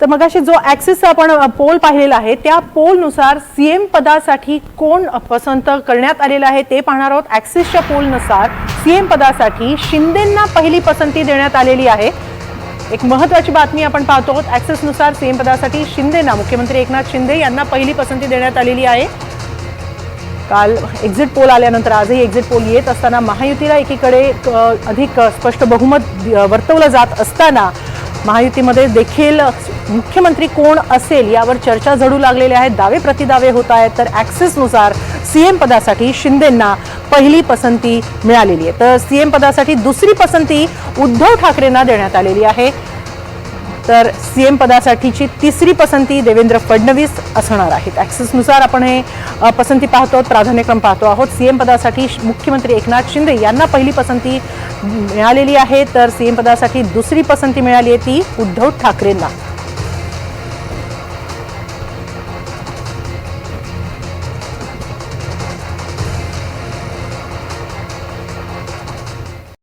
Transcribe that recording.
तर मग जो ऍक्सिसचा आपण पोल पाहिलेला आहे त्या पोलनुसार सी एम पदासाठी कोण पसंत करण्यात आलेलं आहे ते पाहणार आहोत. ॲक्सिसच्या पोलनुसार सी एम पदासाठी शिंदेंना पहिली पसंती देण्यात आलेली आहे. एक महत्त्वाची बातमी आपण पाहतो आहोत. सी एम पदासाठी शिंदेना मुख्यमंत्री एकनाथ शिंदे यांना पहिली पसंती देण्यात आलेली आहे. काल एक्झिट पोल आल्यानंतर आजही एक्झिट पोल येत असताना महायुतीला एकीकडे अधिक स्पष्ट बहुमत वर्तवलं जात असताना महायुतीमध्ये देखील मुख्यमंत्री कोण असेल यावर चर्चा जडू लागलेल्या आहेत दावे प्रतिदावे होत आहेत. तर ॲक्सिसनुसार सीएम पदासाठी शिंदेंना पहिली पसंती मिळालेली आहे. तर सीएम पदासाठी दुसरी पसंती उद्धव ठाकरेंना देण्यात आलेली आहे. तर सीएम पदासाठीची तिसरी पसंती देवेंद्र फडणवीस असणार आहेत. ॲक्सिसनुसार आपण हे पसंती पाहतो आहोत प्राधान्यक्रम पाहतो आहोत. सीएम पदासाठी मुख्यमंत्री एकनाथ शिंदे यांना पहिली पसंती मिळालेली आहे. तर सीएम पदासाठी दुसरी पसंती मिळाली आहे ती उद्धव ठाकरेंना.